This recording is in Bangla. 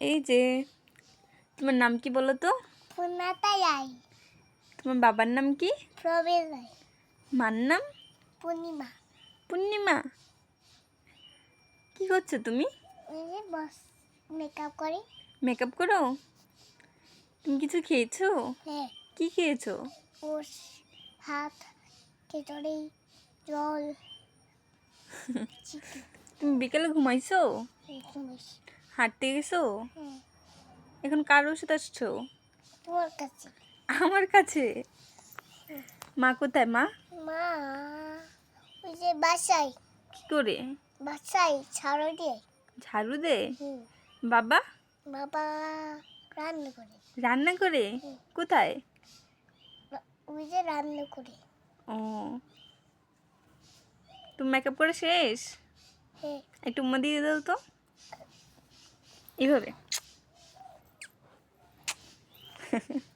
এই যে তোমার নাম কি বলো তো? রায়। তোমার বাবার নাম কি? প্রবীর রায়। মার নাম? পূর্ণিমা। পূর্ণিমা। কি করছ তুমি? মেকআপ করি। মেকআপ করো? তুমি কিছু খেয়েছো? হ্যাঁ। কি খেয়েছো? হাত খিচুড়ি জল তুমি বিকেলে ঘুমাইছো? জিনিস হাঁটতে গেছো? এখন কার ওষুধ আসছো আমার কাছে। মা কোথায় মা? মা ওই যে বাসায়। কি করে? বাসায় ছাড়ো দিয়ে। ঝাড়ু দে বাবা? বাবা রান্না করে। রান্না করে? কোথায়? ওই যে রান্না করে। ও। তুমি মেকআপ করে শেষ? হ্যাঁ। একটু উম্মা দিয়ে দাও তো। এইভাবে।